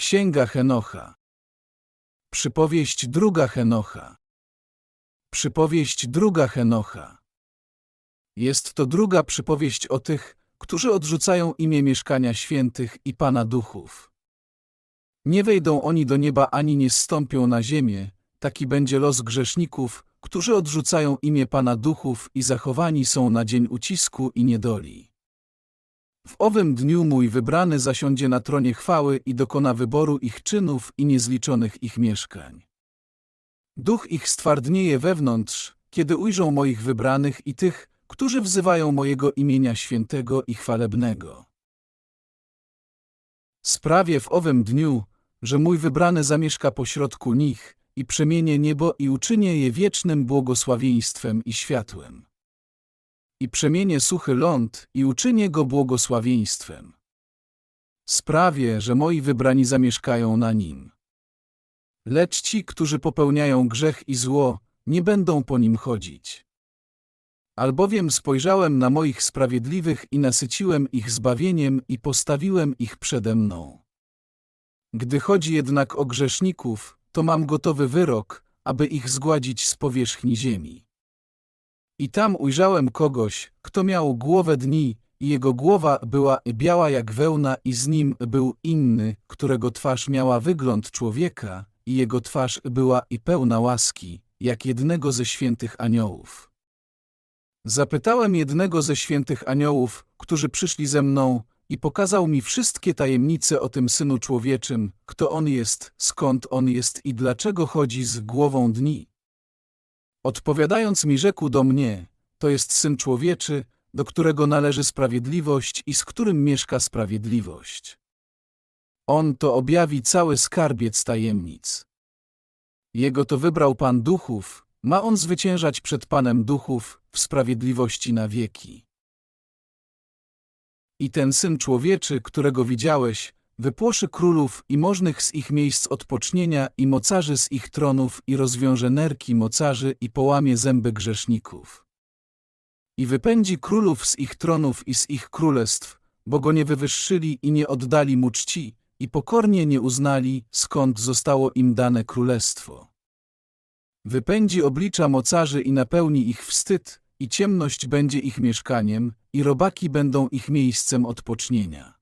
Księga Henocha. Przypowieść druga Henocha. Przypowieść druga Henocha. Jest to druga przypowieść o tych, którzy odrzucają imię mieszkania świętych i Pana duchów. Nie wejdą oni do nieba ani nie zstąpią na ziemię, taki będzie los grzeszników, którzy odrzucają imię Pana duchów i zachowani są na dzień ucisku i niedoli. W owym dniu mój wybrany zasiądzie na tronie chwały i dokona wyboru ich czynów i niezliczonych ich mieszkań. Duch ich stwardnieje wewnątrz, kiedy ujrzą moich wybranych i tych, którzy wzywają mojego imienia świętego i chwalebnego. Sprawię w owym dniu, że mój wybrany zamieszka pośrodku nich i przemienię niebo i uczynię je wiecznym błogosławieństwem i światłem. I przemienię suchy ląd i uczynię go błogosławieństwem. Sprawię, że moi wybrani zamieszkają na nim. Lecz ci, którzy popełniają grzech i zło, nie będą po nim chodzić. Albowiem spojrzałem na moich sprawiedliwych i nasyciłem ich zbawieniem i postawiłem ich przede mną. Gdy chodzi jednak o grzeszników, to mam gotowy wyrok, aby ich zgładzić z powierzchni ziemi. I tam ujrzałem kogoś, kto miał głowę dni, i jego głowa była biała jak wełna i z nim był inny, którego twarz miała wygląd człowieka i jego twarz była i pełna łaski, jak jednego ze świętych aniołów. Zapytałem jednego ze świętych aniołów, którzy przyszli ze mną, i pokazał mi wszystkie tajemnice o tym Synu Człowieczym, kto On jest, skąd On jest i dlaczego chodzi z głową dni. Odpowiadając mi rzekł do mnie, to jest Syn Człowieczy, do którego należy sprawiedliwość i z którym mieszka sprawiedliwość. On to objawi cały skarbiec tajemnic. Jego to wybrał Pan Duchów, ma On zwyciężać przed Panem Duchów w sprawiedliwości na wieki. I ten Syn Człowieczy, którego widziałeś, wypłoszy królów i możnych z ich miejsc odpocznienia i mocarzy z ich tronów i rozwiąże nerki mocarzy i połamie zęby grzeszników. I wypędzi królów z ich tronów i z ich królestw, bo go nie wywyższyli i nie oddali mu czci, i pokornie nie uznali, skąd zostało im dane królestwo. Wypędzi oblicza mocarzy i napełni ich wstyd, i ciemność będzie ich mieszkaniem, i robaki będą ich miejscem odpocznienia.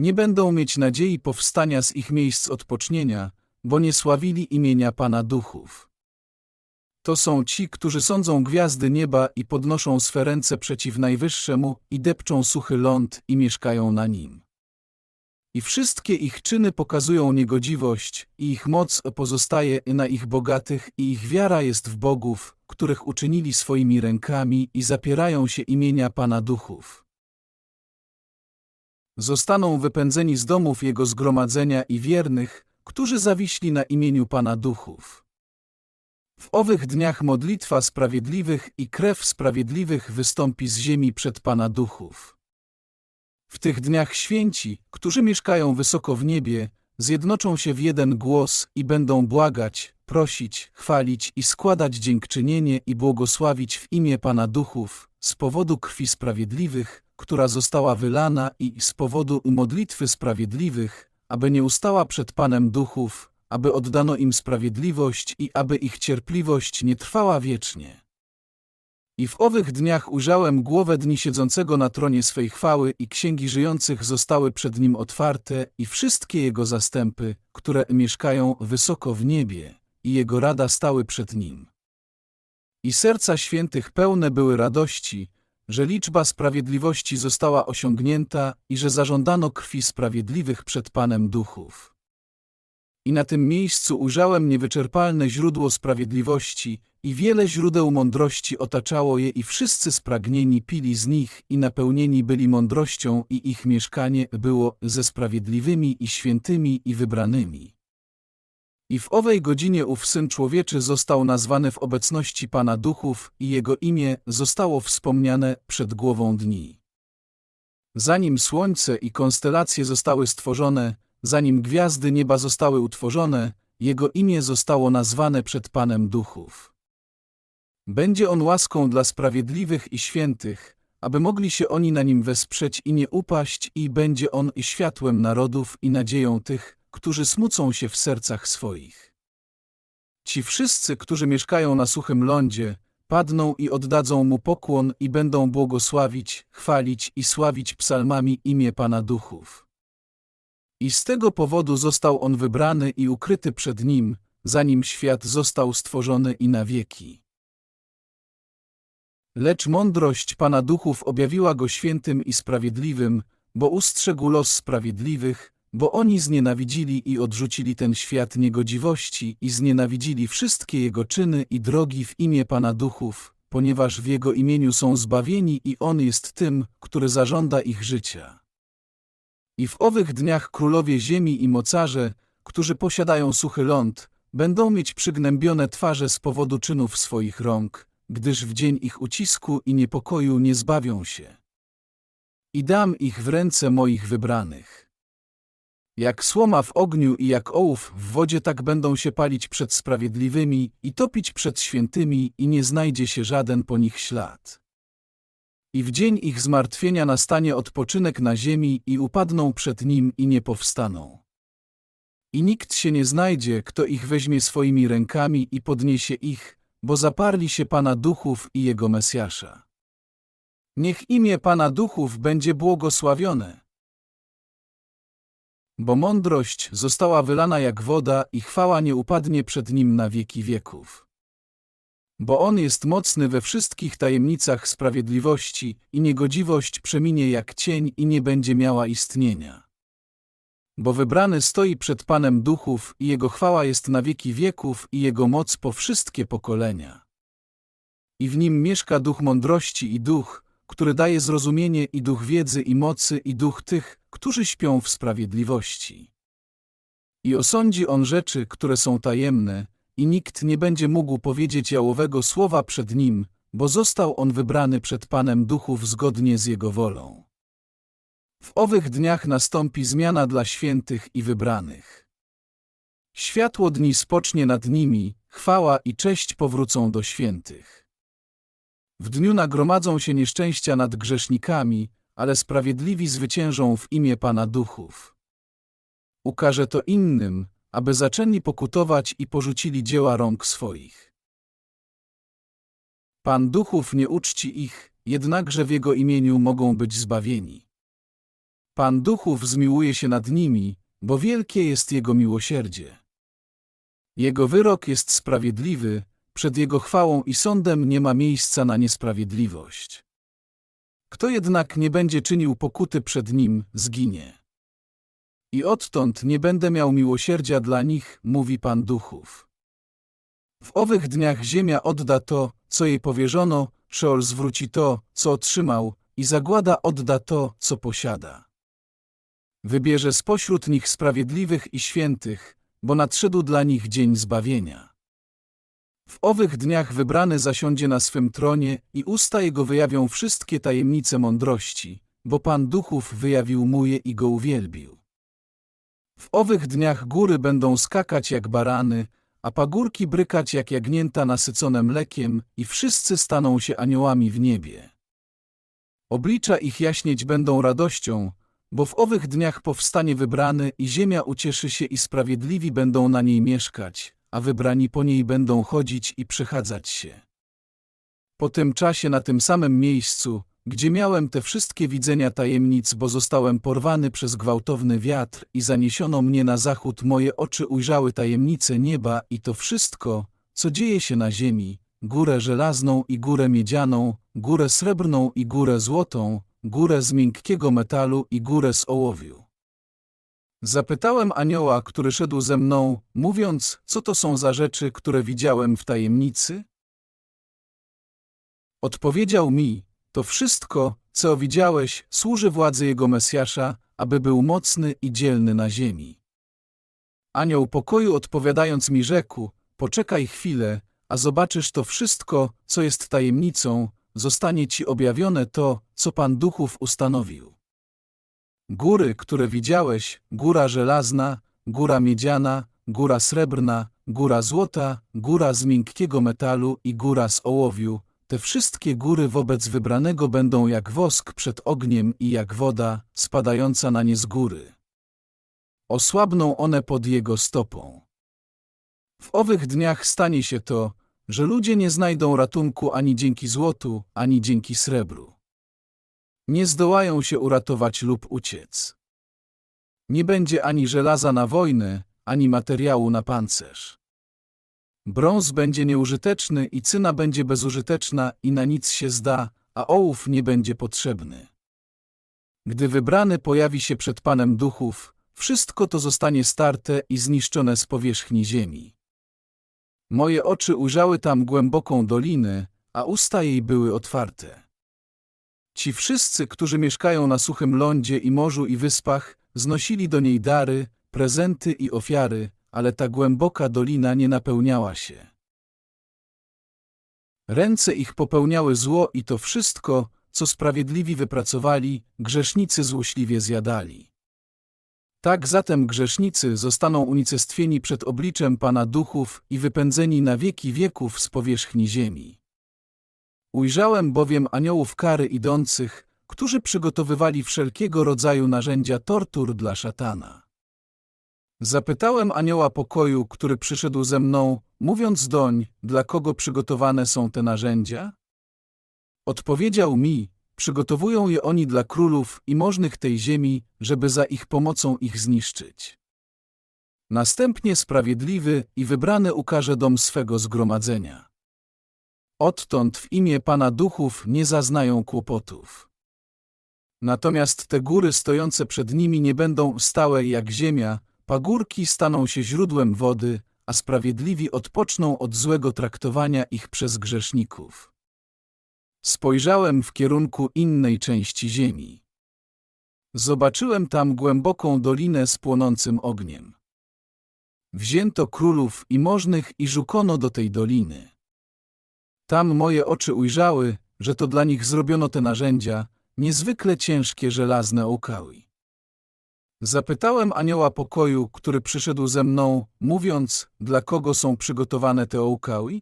Nie będą mieć nadziei powstania z ich miejsc odpocznienia, bo nie sławili imienia Pana Duchów. To są ci, którzy sądzą gwiazdy nieba i podnoszą swe ręce przeciw Najwyższemu i depczą suchy ląd i mieszkają na nim. I wszystkie ich czyny pokazują niegodziwość, i ich moc pozostaje na ich bogatych, i ich wiara jest w bogów, których uczynili swoimi rękami i zapierają się imienia Pana Duchów. Zostaną wypędzeni z domów Jego zgromadzenia i wiernych, którzy zawiśli na imieniu Pana Duchów. W owych dniach modlitwa sprawiedliwych i krew sprawiedliwych wystąpi z ziemi przed Pana Duchów. W tych dniach święci, którzy mieszkają wysoko w niebie, zjednoczą się w jeden głos i będą błagać, prosić, chwalić i składać dziękczynienie i błogosławić w imię Pana Duchów z powodu krwi sprawiedliwych, która została wylana i z powodu modlitwy sprawiedliwych, aby nie ustała przed Panem Duchów, aby oddano im sprawiedliwość i aby ich cierpliwość nie trwała wiecznie. I w owych dniach ujrzałem głowę dni siedzącego na tronie swej chwały i księgi żyjących zostały przed nim otwarte i wszystkie jego zastępy, które mieszkają wysoko w niebie, i jego rada stały przed nim. I serca świętych pełne były radości, że liczba sprawiedliwości została osiągnięta i że zażądano krwi sprawiedliwych przed Panem Duchów. I na tym miejscu ujrzałem niewyczerpalne źródło sprawiedliwości i wiele źródeł mądrości otaczało je i wszyscy spragnieni pili z nich i napełnieni byli mądrością i ich mieszkanie było ze sprawiedliwymi i świętymi i wybranymi. I w owej godzinie ów Syn Człowieczy został nazwany w obecności Pana Duchów i Jego imię zostało wspomniane przed głową dni. Zanim słońce i konstelacje zostały stworzone, zanim gwiazdy nieba zostały utworzone, Jego imię zostało nazwane przed Panem Duchów. Będzie On łaską dla sprawiedliwych i świętych, aby mogli się oni na Nim wesprzeć i nie upaść i będzie On światłem narodów i nadzieją tych, którzy smucą się w sercach swoich. Ci wszyscy, którzy mieszkają na suchym lądzie, padną i oddadzą mu pokłon i będą błogosławić, chwalić i sławić psalmami imię Pana Duchów. I z tego powodu został on wybrany i ukryty przed nim, zanim świat został stworzony i na wieki. Lecz mądrość Pana Duchów objawiła go świętym i sprawiedliwym, bo ustrzegł los sprawiedliwych, bo oni znienawidzili i odrzucili ten świat niegodziwości i znienawidzili wszystkie jego czyny i drogi w imię Pana Duchów, ponieważ w jego imieniu są zbawieni i on jest tym, który zażąda ich życia. I w owych dniach królowie ziemi i mocarze, którzy posiadają suchy ląd, będą mieć przygnębione twarze z powodu czynów swoich rąk, gdyż w dzień ich ucisku i niepokoju nie zbawią się. I dam ich w ręce moich wybranych. Jak słoma w ogniu i jak ołów w wodzie tak będą się palić przed sprawiedliwymi i topić przed świętymi i nie znajdzie się żaden po nich ślad. I w dzień ich zmartwienia nastanie odpoczynek na ziemi i upadną przed nim i nie powstaną. I nikt się nie znajdzie, kto ich weźmie swoimi rękami i podniesie ich, bo zaparli się Pana Duchów i Jego Mesjasza. Niech imię Pana Duchów będzie błogosławione. Bo mądrość została wylana jak woda i chwała nie upadnie przed Nim na wieki wieków. Bo On jest mocny we wszystkich tajemnicach sprawiedliwości i niegodziwość przeminie jak cień i nie będzie miała istnienia. Bo wybrany stoi przed Panem Duchów i Jego chwała jest na wieki wieków i Jego moc po wszystkie pokolenia. I w Nim mieszka duch mądrości i duch, który daje zrozumienie i duch wiedzy i mocy i duch tych, którzy śpią w sprawiedliwości. I osądzi On rzeczy, które są tajemne, i nikt nie będzie mógł powiedzieć jałowego słowa przed Nim, bo został On wybrany przed Panem Duchów zgodnie z Jego wolą. W owych dniach nastąpi zmiana dla świętych i wybranych. Światło dni spocznie nad nimi, chwała i cześć powrócą do świętych. W dniu nagromadzą się nieszczęścia nad grzesznikami, ale sprawiedliwi zwyciężą w imię Pana Duchów. Ukaże to innym, aby zaczęli pokutować i porzucili dzieła rąk swoich. Pan Duchów nie uczci ich, jednakże w Jego imieniu mogą być zbawieni. Pan Duchów zmiłuje się nad nimi, bo wielkie jest Jego miłosierdzie. Jego wyrok jest sprawiedliwy, przed Jego chwałą i sądem nie ma miejsca na niesprawiedliwość. Kto jednak nie będzie czynił pokuty przed Nim, zginie. I odtąd nie będę miał miłosierdzia dla nich, mówi Pan Duchów. W owych dniach ziemia odda to, co jej powierzono, Szeol zwróci to, co otrzymał, i zagłada odda to, co posiada. Wybierze spośród nich sprawiedliwych i świętych, bo nadszedł dla nich dzień zbawienia. W owych dniach wybrany zasiądzie na swym tronie i usta jego wyjawią wszystkie tajemnice mądrości, bo Pan Duchów wyjawił mu je i go uwielbił. W owych dniach góry będą skakać jak barany, a pagórki brykać jak jagnięta nasycone mlekiem i wszyscy staną się aniołami w niebie. Oblicza ich jaśnieć będą radością, bo w owych dniach powstanie wybrany i ziemia ucieszy się i sprawiedliwi będą na niej mieszkać, a wybrani po niej będą chodzić i przechadzać się. Po tym czasie na tym samym miejscu, gdzie miałem te wszystkie widzenia tajemnic, bo zostałem porwany przez gwałtowny wiatr i zaniesiono mnie na zachód, moje oczy ujrzały tajemnice nieba i to wszystko, co dzieje się na ziemi, górę żelazną i górę miedzianą, górę srebrną i górę złotą, górę z miękkiego metalu i górę z ołowiu. Zapytałem anioła, który szedł ze mną, mówiąc, co to są za rzeczy, które widziałem w tajemnicy? Odpowiedział mi, to wszystko, co widziałeś, służy władzy jego Mesjasza, aby był mocny i dzielny na ziemi. Anioł pokoju odpowiadając mi rzekł, poczekaj chwilę, a zobaczysz to wszystko, co jest tajemnicą, zostanie ci objawione to, co Pan Duchów ustanowił. Góry, które widziałeś, góra żelazna, góra miedziana, góra srebrna, góra złota, góra z miękkiego metalu i góra z ołowiu, te wszystkie góry wobec wybranego będą jak wosk przed ogniem i jak woda, spadająca na nie z góry. osłabną one pod jego stopą. W owych dniach stanie się to, że ludzie nie znajdą ratunku ani dzięki złotu, ani dzięki srebru. Nie zdołają się uratować lub uciec. Nie będzie ani żelaza na wojnę, ani materiału na pancerz. Brąz będzie nieużyteczny i cyna będzie bezużyteczna i na nic się zda, a ołów nie będzie potrzebny. Gdy wybrany pojawi się przed Panem Duchów, wszystko to zostanie starte i zniszczone z powierzchni ziemi. Moje oczy ujrzały tam głęboką dolinę, a usta jej były otwarte. Ci wszyscy, którzy mieszkają na suchym lądzie i morzu i wyspach, znosili do niej dary, prezenty i ofiary, ale ta głęboka dolina nie napełniała się. Ręce ich popełniały zło i to wszystko, co sprawiedliwi wypracowali, grzesznicy złośliwie zjadali. Tak zatem grzesznicy zostaną unicestwieni przed obliczem Pana Duchów i wypędzeni na wieki wieków z powierzchni ziemi. Ujrzałem bowiem aniołów kary idących, którzy przygotowywali wszelkiego rodzaju narzędzia tortur dla szatana. Zapytałem anioła pokoju, który przyszedł ze mną, mówiąc doń, dla kogo przygotowane są te narzędzia? Odpowiedział mi, przygotowują je oni dla królów i możnych tej ziemi, żeby za ich pomocą ich zniszczyć. Następnie sprawiedliwy i wybrany ukaże dom swego zgromadzenia. Odtąd w imię Pana Duchów nie zaznają kłopotów. Natomiast te góry stojące przed nimi nie będą stałe jak ziemia, pagórki staną się źródłem wody, a sprawiedliwi odpoczną od złego traktowania ich przez grzeszników. Spojrzałem w kierunku innej części ziemi. Zobaczyłem tam głęboką dolinę z płonącym ogniem. Wzięto królów i możnych i rzukono do tej doliny. Tam moje oczy ujrzały, że to dla nich zrobiono te narzędzia, niezwykle ciężkie żelazne okały. Zapytałem anioła pokoju, który przyszedł ze mną, mówiąc, dla kogo są przygotowane te ołkały?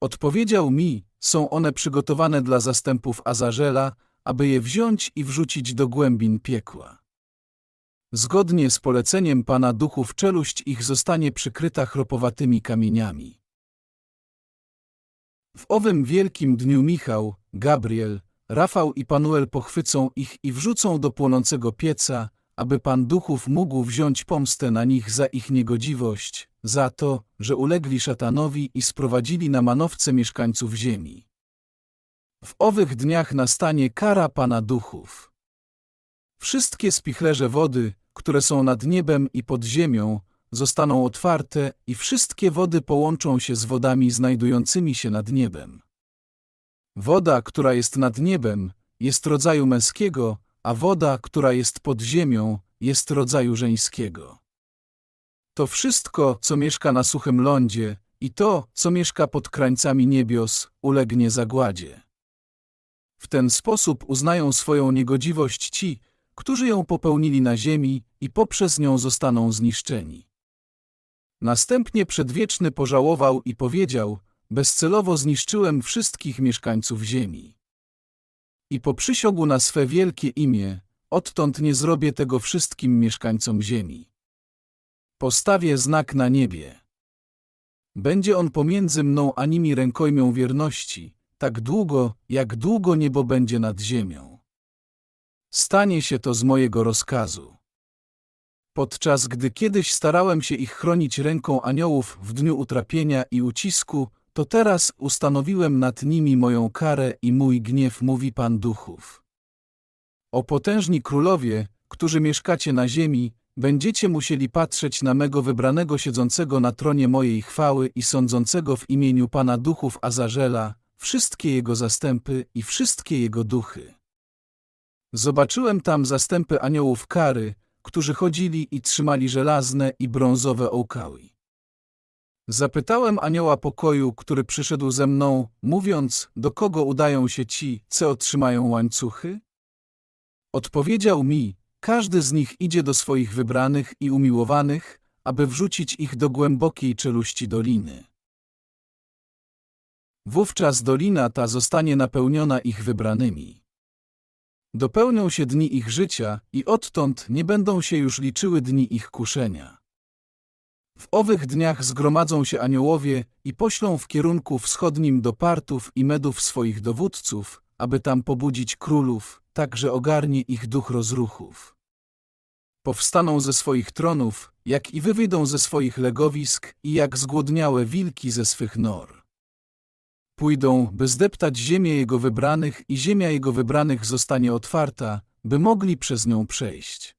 Odpowiedział mi, są one przygotowane dla zastępów Azarzela, aby je wziąć i wrzucić do głębin piekła. Zgodnie z poleceniem Pana Duchów czeluść ich zostanie przykryta chropowatymi kamieniami. W owym wielkim dniu Michał, Gabriel, Rafał i Panuel pochwycą ich i wrzucą do płonącego pieca, aby Pan Duchów mógł wziąć pomstę na nich za ich niegodziwość, za to, że ulegli szatanowi i sprowadzili na manowce mieszkańców ziemi. W owych dniach nastanie kara Pana Duchów. Wszystkie spichlerze wody, które są nad niebem i pod ziemią, zostaną otwarte i wszystkie wody połączą się z wodami znajdującymi się nad niebem. Woda, która jest nad niebem, jest rodzaju męskiego, a woda, która jest pod ziemią, jest rodzaju żeńskiego. To wszystko, co mieszka na suchym lądzie i to, co mieszka pod krańcami niebios, ulegnie zagładzie. W ten sposób uznają swoją niegodziwość ci, którzy ją popełnili na ziemi i poprzez nią zostaną zniszczeni. Następnie przedwieczny pożałował i powiedział, bezcelowo zniszczyłem wszystkich mieszkańców ziemi. I poprzysiągł na swe wielkie imię, odtąd nie zrobię tego wszystkim mieszkańcom ziemi. Postawię znak na niebie. Będzie on pomiędzy mną a nimi rękojmią wierności, tak długo, jak długo niebo będzie nad ziemią. Stanie się to z mojego rozkazu. Podczas gdy kiedyś starałem się ich chronić ręką aniołów w dniu utrapienia i ucisku, to teraz ustanowiłem nad nimi moją karę i mój gniew, mówi Pan Duchów. O potężni królowie, którzy mieszkacie na ziemi, będziecie musieli patrzeć na mego wybranego siedzącego na tronie mojej chwały i sądzącego w imieniu Pana Duchów Azarzela, wszystkie jego zastępy i wszystkie jego duchy. Zobaczyłem tam zastępy aniołów kary, którzy chodzili i trzymali żelazne i brązowe ołkały. Zapytałem anioła pokoju, który przyszedł ze mną, mówiąc, do kogo udają się ci, co otrzymają łańcuchy? Odpowiedział mi, każdy z nich idzie do swoich wybranych i umiłowanych, aby wrzucić ich do głębokiej czeluści doliny. Wówczas dolina ta zostanie napełniona ich wybranymi. Dopełnią się dni ich życia i odtąd nie będą się już liczyły dni ich kuszenia. W owych dniach zgromadzą się aniołowie i poślą w kierunku wschodnim do Partów i Medów swoich dowódców, aby tam pobudzić królów, tak że ogarnie ich duch rozruchów. Powstaną ze swoich tronów, jak i wywyjdą ze swoich legowisk i jak zgłodniałe wilki ze swych nor. Pójdą, by zdeptać ziemię jego wybranych i ziemia jego wybranych zostanie otwarta, by mogli przez nią przejść.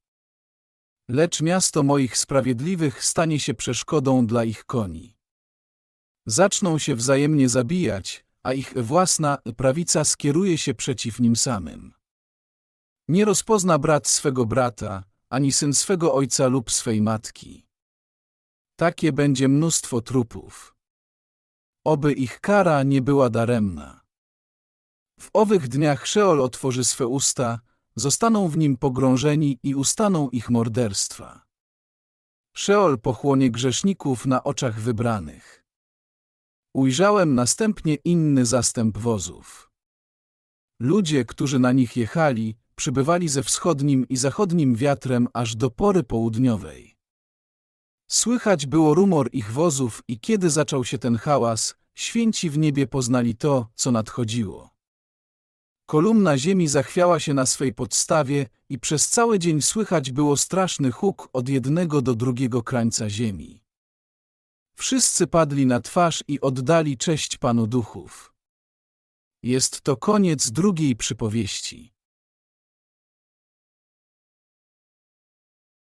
Lecz miasto moich sprawiedliwych stanie się przeszkodą dla ich koni. Zaczną się wzajemnie zabijać, a ich własna prawica skieruje się przeciw nim samym. Nie rozpozna brat swego brata, ani syn swego ojca lub swej matki. Takie będzie mnóstwo trupów. Oby ich kara nie była daremna. W owych dniach Szeol otworzy swe usta, zostaną w nim pogrążeni i ustaną ich morderstwa. Szeol pochłonie grzeszników na oczach wybranych. Ujrzałem następnie inny zastęp wozów. Ludzie, którzy na nich jechali, przybywali ze wschodnim i zachodnim wiatrem aż do pory południowej. Słychać było rumor ich wozów i kiedy zaczął się ten hałas, święci w niebie poznali to, co nadchodziło. Kolumna ziemi zachwiała się na swej podstawie i przez cały dzień słychać było straszny huk od jednego do drugiego krańca ziemi. Wszyscy padli na twarz i oddali cześć Panu Duchów. Jest to koniec drugiej przypowieści.